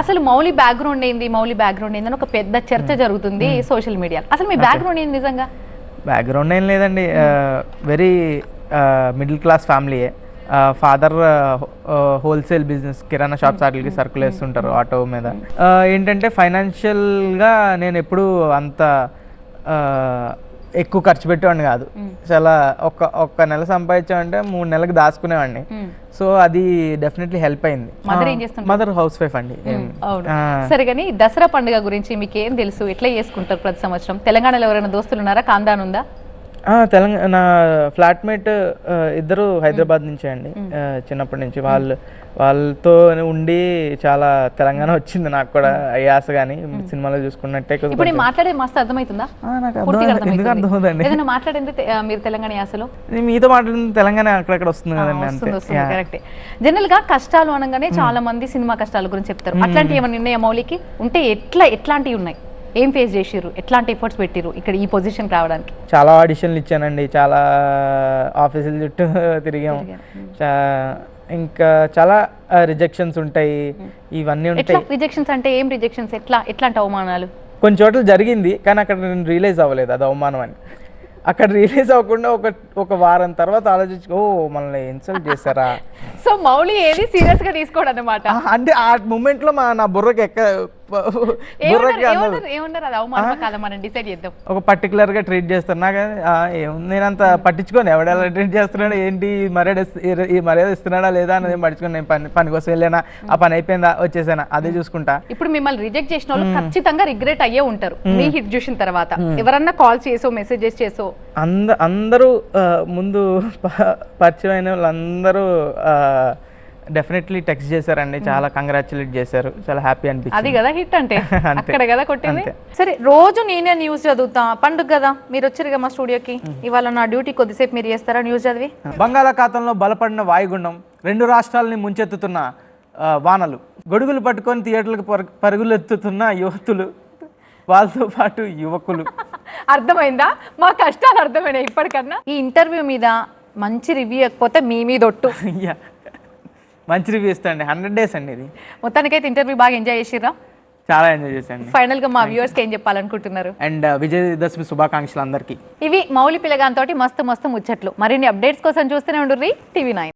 అసలు మౌలి బ్యాక్గ్రౌండ్ ఏంది మౌలి బ్యాక్గ్రౌండ్ ఏంది అని ఒక పెద్ద చర్చ జరుగుతుంది సోషల్ మీడియా అసలు మీ బ్యాక్గ్రౌండ్ ఏంది నిజంగా? బ్యాక్గ్రౌండ్ ఏం లేదండి. వెరీ మిడిల్ క్లాస్ ఫ్యామిలీయే ఫాదర్ హోల్సేల్ బిజినెస్ కిరాణా షాప్స్ వాటికి సరుకులు వేస్తుంటారు ఆటో మీద. ఆ, ఏంటంటే ఫైనాన్షియల్గా నేను ఎప్పుడు అంత ఎక్కువ ఖర్చు పెట్టేవాడిని కాదు. చాలా ఒక్క ఒక్క నెల సంపాదించామంటే మూడు నెలలకు దాచుకునేవాడిని. సో అది డెఫినెట్లీ హెల్ప్ అయింది? మదర్ హౌస్ వైఫ్ అండి. సరే కానీ దసరా పండుగ గురించి మీకు ఏం తెలుసు? ఎట్లా చేసుకుంటారు ప్రతి సంవత్సరం? తెలంగాణలో ఎవరైనా దోస్తులు ఉన్నారా? కాందాన్ ఉందా తెలంగాణ నా ఫ్లాట్మేట్ ఇద్దరు హైదరాబాద్ నుంచే అండి. చిన్నప్పటి నుంచి వాళ్ళు వాళ్ళతో ఉండి చాలా తెలంగాణ వచ్చింది నాకు కూడా యాస కానీ సినిమాలో చూసుకున్నట్టే ఇప్పుడు నేను మాట్లాడేది మస్తు అర్థమవుతుందా నాకు ఎందుకు అర్థమవుతుంది. అర్థమవుతుందండి ఏదైనా మాట్లాడింది మీరు తెలంగాణ యాసలో? మీతో మాట్లాడిన తెలంగాణ అక్కడక్కడ వస్తుంది కదండి కరెక్టే. జనరల్గా కష్టాలు అనగానే చాలా మంది సినిమా కష్టాల గురించి చెప్తారు. అట్లాంటి ఏమైనా ఉన్నాయా మౌలికి? ఉంటే ఎట్లా ఎట్లాంటివి ఉన్నాయి? ఏం ఫేస్ చేసిర్రు? ఎట్లాంటి ఎఫర్ట్స్ పెట్టిర్రు ఇక్కడ ఈ పొజిషన్ రావడానికి? చాలా ఆడిషన్లు ఇచ్చానండి. చాలా ఆఫీసుల చుట్టూ తిరిగాం. చా- ఇంకా చాలా రిజెక్షన్స్ ఉంటాయి. ఇవన్నీ ఉంటాయి. రిజెక్షన్స్ అంటే ఏం రిజెక్షన్స్ ఎట్లా ఎట్లాంటి అవమానాలు? కొన్ని చోట్ల జరిగింది కానీ అక్కడ నేను రియలైజ్ అవ్వలేదు అది అవమానం అని. అక్కడ రియలైజ్ అవ్వకుండా ఒక ఒక వారం తర్వాత ఆలోచించి ఓ మనల్ని ఇన్సల్ట్ చేశారా? సో మౌలి ఏది సీరియస్గా తీసుకోడు అనమాట అంటే ఆ మూమెంట్లో మా నా బుర్రకి ఎక్క ఒక పర్టికులర్గా ట్రీట్ చేస్తారు నాకు ఏముంది నేను అంత పట్టించుకోను. ఎవడెలా ట్రీట్ చేస్తున్నాడు ఏంటి మర్యాద ఈ- మర్యాద ఇస్తున్నాడా లేదా అనేది పట్టించుకోను. నేను పని పని కోసం వెళ్ళానా ఆ పని అయిపోయిందా వచ్చేసానా అదే చూసుకుంటా. ఇప్పుడు మిమ్మల్ని రిజెక్ట్ చేసిన వాళ్ళు ఖచ్చితంగా రిగ్రెట్ అయ్యే ఉంటారు. మీ హిట్ చూసిన తర్వాత. ఎవరన్నా కాల్ చేసో మెసేజెస్ చేసో. అంద అందరూ ముందు పరిచయం అయిన వాళ్ళందరూ డెఫినెట్లీ టెక్స్ట్ చేశారండి. చాలా కంగ్రాచులేట్ చేశారు. చాలా హ్యాపీ అది అనిపించింది కదా హిట్ అంటే. అక్కడ కదా కొట్టింది. సరే రోజు నేనే న్యూస్ చదువుతా. పండుగ కదా. మీరు వచ్చారు కదా మా స్టూడియోకి. ఇవాళ నా డ్యూటీ కొద్దిసేపు మీరు చేస్తారా న్యూస్ చదివి? బంగాళాఖాతంలో బలపడిన వాయుగుండం రెండు రాష్ట్రాలని ముంచెత్తుతున్న వానలు. గొడుగులు పట్టుకొని థియేటర్లకు పరు- పరుగులెత్తుతున్న యువతులు. వాళ్ళతో పాటు యువకులు. అర్థమైందా? మా కష్టాలు అర్థమైనాయి ఇప్పటికన్నా. ఈ ఇంటర్వ్యూ మీద మంచి రివ్యూ ఇవ్వకపోతే మీ మీద ఒట్టు. మంచి రివ్యూ ఇస్తాండి హండ్రెడ్ డేస్ అండి ఇది. మొత్తానికైతే ఇంటర్వ్యూ బాగా ఎంజాయ్ చేసిర్రా? చాలా ఎంజాయ్ చేశాను ఫైనల్గా మా వ్యూవర్స్కి ఏం చెప్పాలనుకుంటున్నారు? అండ్ విజయదశమి శుభాకాంక్షలు అందరికీ. ఇవి మౌలి పిల్లగాంతోటి మస్తు మస్తు ముచ్చట్లు. మరిన్ని అప్డేట్స్ కోసం చూస్తూనే ఉండు టీవీ నైన్.